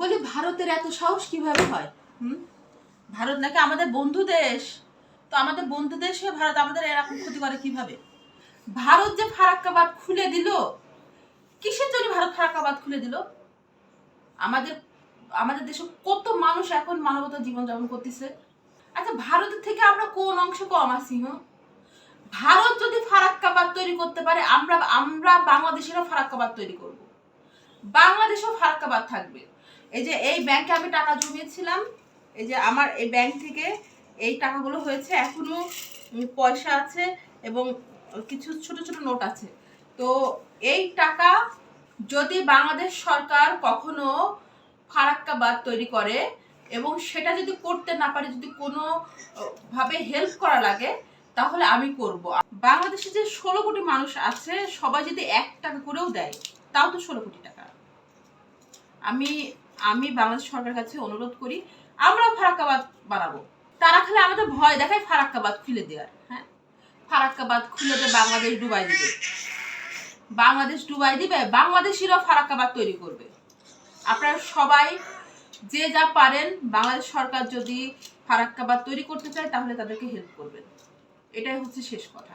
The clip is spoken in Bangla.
বলি ভারতের এত সাহস কীভাবে হয়? হুম? ভারত নাকি আমাদের বন্ধু দেশ। তো আমাদের বন্ধু দেশ হয়ে ভারত আমাদের এরকম ক্ষতি করে কীভাবে? ভারত যে ফারাক্কাবাদ খুলে দিল, কিসের জন্য ভারত ফারাক্কাবাদ খুলে দিল? আমাদের আমাদের দেশে কত মানুষ এখন মানবতা জীবনযাপন করতেছে? আচ্ছা ভারতের থেকে আমরা কোন অংশে কম আছি হ্যাঁ ভারত যদি ফারাক্কাবাদ তৈরি করতে পারে, আমরা আমরা বাংলাদেশেরও ফারাক্কাবাদ তৈরি করব। বাংলাদেশেও ফারাক্কাবাদ থাকবে। এই যে এই ব্যাংকে আমি টাকা জমিয়েছিলাম এই যে আমার এই ব্যাংক থেকে এই টাকাগুলো হয়েছে এখনও উম, পয়সা আছে এবং কিছু ছোট ছোট নোট আছে। তো এই টাকা যদি বাংলাদেশ সরকার কখনো ফারাক্কাবাদ তৈরি করে এবং সেটা যদি করতে না পারে যদি কোনো ভাবে হেল্প করা লাগে তাহলে আমি করব। বাংলাদেশে যে ষোলো কোটি মানুষ আছে সবাই যদি এক টাকা করেও দেয় তাও তো ষোলো কোটি টাকা। আমি আমি বাংলাদেশ সরকারের কাছে অনুরোধ করি আমরাও ফারাক্কাবাদ বানাবো। তারা খালি আমাদের ভয় দেখায় ফারাক্কাবাদ খুলে দেওয়ার হ্যাঁ? ফারাক্কাবাদ খুলে দিয়ে বাংলাদেশ ডুবাই দিবে বাংলাদেশ ডুবাই দিবে, বাংলাদেশিরাও ফারাক্কাবাদ তৈরি করবে। আপনারা সবাই যে যা পারেন, বাংলাদেশ সরকার যদি ফারাক্কাবাদ তৈরি করতে চায়, তাহলে তাদেরকে হেল্প করবেন। এটাই হচ্ছে শেষ কথা।